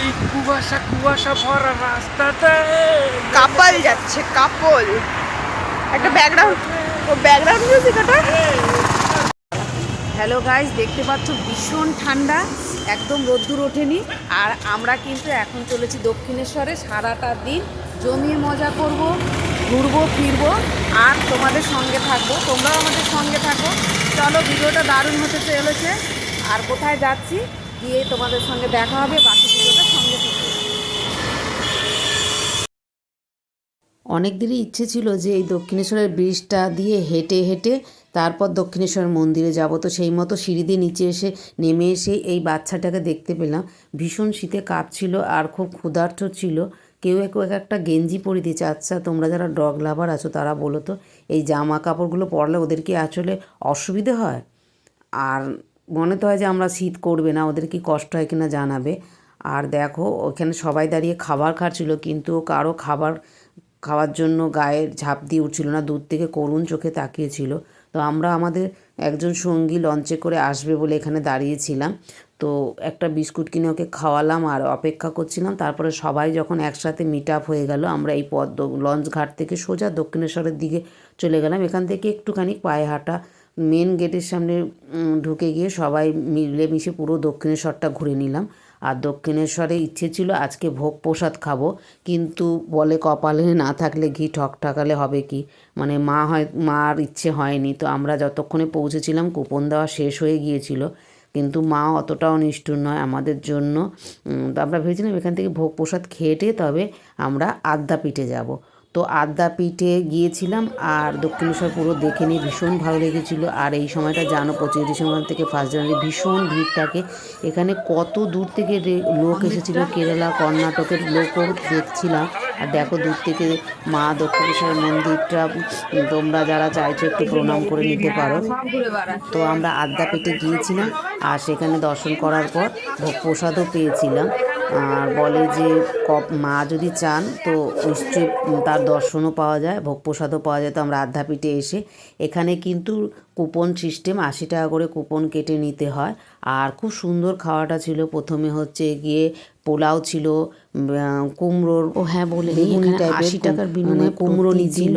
এই কুয়াশা কুয়াশা ভরা রাস্তাতে। কাপল যাচ্ছে কাপল। একটা ব্যাকগ্রাউন্ড ও ব্যাকগ্রাউন্ড মিউজিক ওটা? হ্যালো গাইস দেখতে পাচ্ছ ভীষণ ঠান্ডা একদম রোদ্দুর ওঠেনি। আর আমরা কিন্তু এখন চলেছি দক্ষিণেশ্বরে সারাটা দিন জমিয়ে মজা করব। ঘুরবো, ফিরবো, আর তোমাদের সঙ্গে থাকব। তোমরাও আমাদের সঙ্গে থাকো। চলো, ভিডিওটা দারুণ হতে চলেছে। আর কোথায় যাচ্ছি, গিয়ে তোমাদের সঙ্গে দেখা হবে, বাকি ভিডিওটা সঙ্গে থাকবে অনেক দিনই ইচ্ছে ছিল যে এই দক্ষিণেশ্বরের ব্রিজটা দিয়ে হেঁটে হেঁটে তারপর দক্ষিণেশ্বর মন্দিরে যাব। তো সেই মতো সিঁড়ি দিয়ে নিচে এসে নেমে এসে এই বাচ্চাটাকে দেখতে পেলাম। ভীষণ শীতে কাঁপছিল আর খুব ক্ষুধার্ত ছিল। কেউ এক এক একটা গেঞ্জি পরে দিয়েছে। আচ্ছা তোমরা যারা ডগ লাভার আছো, তারা বলো তো, এই জামা কাপড়গুলো পরলে ওদের কি আসলে অসুবিধে হয়? আর মনে তো হয় যে আমরা শীত করবে না, ওদের কি কষ্ট হয় কিনা জানাবে। আর দেখো, ওখানে সবাই দাঁড়িয়ে খাবার খাচ্ছিল, কিন্তু কারও খাবার খাওয়ার জন্য গায়ে ঝাঁপ দিয়ে উঠছিল না, দূর থেকে করুণ চোখে তাকিয়েছিল। তো আমরা আমাদের একজন সঙ্গী লঞ্চে করে আসবে বলে এখানে দাঁড়িয়েছিলাম। তো একটা বিস্কুট কিনে ওকে খাওয়ালাম আর অপেক্ষা করছিলাম। তারপরে সবাই যখন একসাথে মিট আপ হয়ে গেল, আমরা এই পদ লঞ্চ ঘাট থেকে সোজা দক্ষিণেশ্বরের দিকে চলে গেলাম। এখান থেকে একটুখানি পায়ে হাঁটা মেন গেটের সামনে ঢুকে গিয়ে সবাই মিলেমিশে পুরো দক্ষিণেশ্বরটা ঘুরে নিলাম। আর দক্ষিণেশ্বরে ইচ্ছে ছিল, আজকে ভোগ প্রসাদ খাব, কিন্তু বলে কপালে না থাকলে ঘি ঠক ঠাকালে হবে কি? মানে মা হয়, মার ইচ্ছে হয়নি। তো আমরা যতক্ষণে পৌঁছেছিলাম, কুপন দেওয়া শেষ হয়ে গিয়েছিল। কিন্তু মা অতটাও নিষ্ঠুর নয় আমাদের জন্য। তো আমরা ভেবেছিলাম এখান থেকে ভোগ প্রসাদ খেয়ে তবে আমরা আদ্যাপীঠে যাব। তো আদ্যাপীঠে গিয়েছিলাম আর দক্ষিণেশ্বর পুরো দেখে নিয়ে ভীষণ ভালো লেগেছিল। আর এই সময়টা জানো, পঁচিশ ডিসেম্বর থেকে ফার্স্ট জানুয়ারি ভীষণ ভিড় থাকে এখানে কত দূর থেকে লোক এসেছিল, কেরালা, কর্ণাটকের লোকও দেখছিলাম। আর দেখো দূর থেকে মা দক্ষিণেশ্বর মন্দিরটা, তোমরা যারা চাইছো একটু প্রণাম করে নিতে পারো। তো আমরা আদ্যাপীঠে গিয়েছিলাম আর সেখানে দর্শন করার পর ভোগ প্রসাদও পেয়েছিলাম। আর বলে যে কপ মা যদি চান, তো নিশ্চয়ই তার দর্শনও পাওয়া যায় ভোগ প্রসাদও পাওয়া যায়। তো আমরা আধ্যাপীঠে এসে এখানে কিন্তু কুপন সিস্টেম আশি টাকা করে কুপন কেটে নিতে হয়। আর খুব সুন্দর খাওয়াটা ছিল। প্রথমে হচ্ছে গিয়ে পোলাও ছিল কুমড়োর ও হ্যাঁ বলে আশি টাকার বিনিময়ে কুমড়ো নিছিল।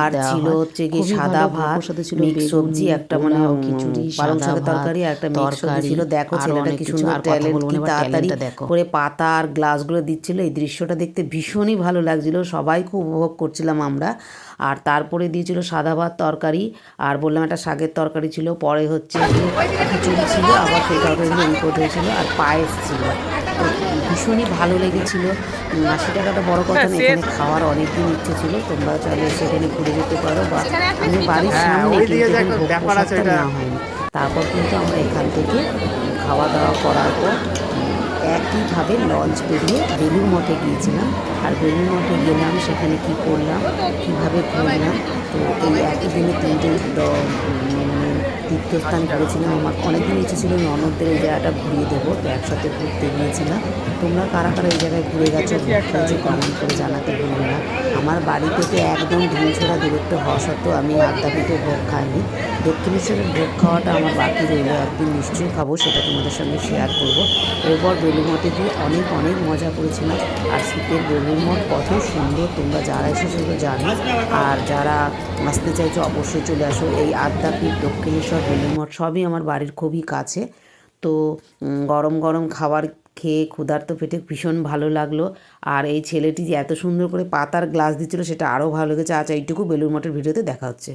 আর ছিল হচ্ছে গিয়ে সাদা ভাত মিক্স সবজি একটা মানে খিচুড়ি পালং শাকের তরকারি একটা মিক্স সবজি ছিল। দেখো ছেলেটা কি সুন্দর ট্যালেন্ট কি তাড়াতাড়ি করে পাতা আর গ্লাসগুলো দিচ্ছিল। এই দৃশ্যটা দেখতে ভীষণই ভালো লাগছিল। সবাই খুব উপভোগ করছিলাম আমরা। আর তারপরে দিয়েছিল সাদা ভাত তরকারি। আর বললাম একটা শাকের তরকারি ছিল পরে হচ্ছে খিচুড়ি ছিল আবার সেই তরকারিগুলো ইনকোট হয়েছিল আর পায়েস ছিল। তো ভীষণই ভালো লেগেছিল। আশি টাকাটা বড় কথা না এখানে খাওয়ার অনেক দিন ইচ্ছে ছিল তোমরা চাইলে সেখানে ঘুরে যেতে পারো বা আমি বাড়ির হ্যাঁ, সামনে কিন্তু। নেওয়া হয়নি তারপর কিন্তু আমরা এখান থেকে খাওয়া দাওয়া করার পর একইভাবে লঞ্চ পেরিয়ে বেলুর মঠে গিয়েছিলাম। আর বেলুর মঠে গেলাম সেখানে কি করলাম কীভাবে ঘুরলাম তো এই একই দিনে তিনটে তীর্থস্থান করেছিলাম। আমার অনেকদিন ইচ্ছে ছিল ননদদের এই জায়গাটা ঘুরিয়ে দেবো, তো একসাথে ঘুরতে গিয়েছিলাম। তোমরা কারা কারা এই জায়গায় ঘুরে গেছো ঘুরতে কমেন্ট করে জানাতে ভুলবে না। আমার বাড়ি থেকে একদম ঢিলছোড়া দূরত্ব হওয়া সত্ত্বেও আমি আদ্যাপীঠে ভোগ খাইনি। দক্ষিণেশ্বরের ভোগ খাওয়াটা আমার বাকি রইল, একদিন নিশ্চয়ই খাব, সেটা তোমাদের সঙ্গে শেয়ার করব। এরপর বেলুমঠে গিয়ে অনেক অনেক মজা করেছিলাম। আর শীতের বেলুমঠ কত সুন্দর, তোমরা যারা এসেছ জানো। আর যারা আসতে চাইছো, অবশ্যই চলে আসো। এই আদ্যাপীঠ দক্ষিণেশ্বর বেলুমঠ সবই আমার বাড়ির খুবই কাছে। তো গরম গরম খাবার খেয়ে ক্ষুধার্ত পেটে ভীষণ ভালো লাগল। আর এই ছেলেটি যে এত সুন্দর করে পাতার গ্লাস দিচ্ছিল, সেটা আরও ভালো লেগেছে। আচ্ছা এইটুকু বেলুর মঠের ভিডিওতে দেখা হচ্ছে।